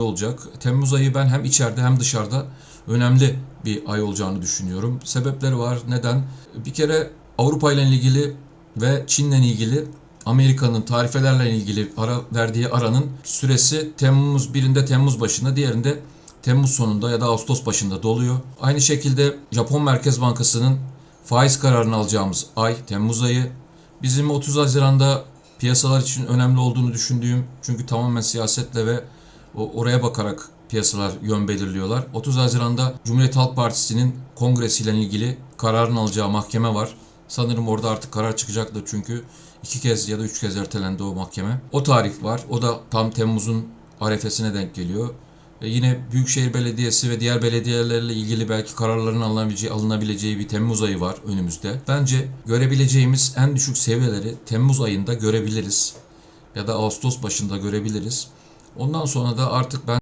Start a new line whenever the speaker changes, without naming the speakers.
olacak. Temmuz ayı ben hem içeride hem dışarıda önemli bir ay olacağını düşünüyorum. Sebepleri var. Neden? Bir kere Avrupa ile ilgili ve Çin'le ilgili Amerika'nın tarifelerle ilgili ara verdiği aranın süresi Temmuz birinde Temmuz başında, diğerinde Temmuz sonunda ya da Ağustos başında doluyor. Aynı şekilde Japon Merkez Bankası'nın faiz kararını alacağımız ay Temmuz ayı. Bizim 30 Haziran'da piyasalar için önemli olduğunu düşündüğüm çünkü tamamen siyasetle ve oraya bakarak piyasalar yön belirliyorlar. 30 Haziran'da Cumhuriyet Halk Partisi'nin kongresiyle ilgili kararını alacağı mahkeme var. Sanırım orada artık karar çıkacaktır çünkü iki kez ya da üç kez ertelendi o mahkeme. O tarih var. O da tam Temmuz'un arefesine denk geliyor. E yine Büyükşehir Belediyesi ve diğer belediyelerle ilgili belki kararların alınabileceği, alınabileceği bir Temmuz ayı var önümüzde. Bence görebileceğimiz en düşük seviyeleri Temmuz ayında görebiliriz. Ya da Ağustos başında görebiliriz. Ondan sonra da artık ben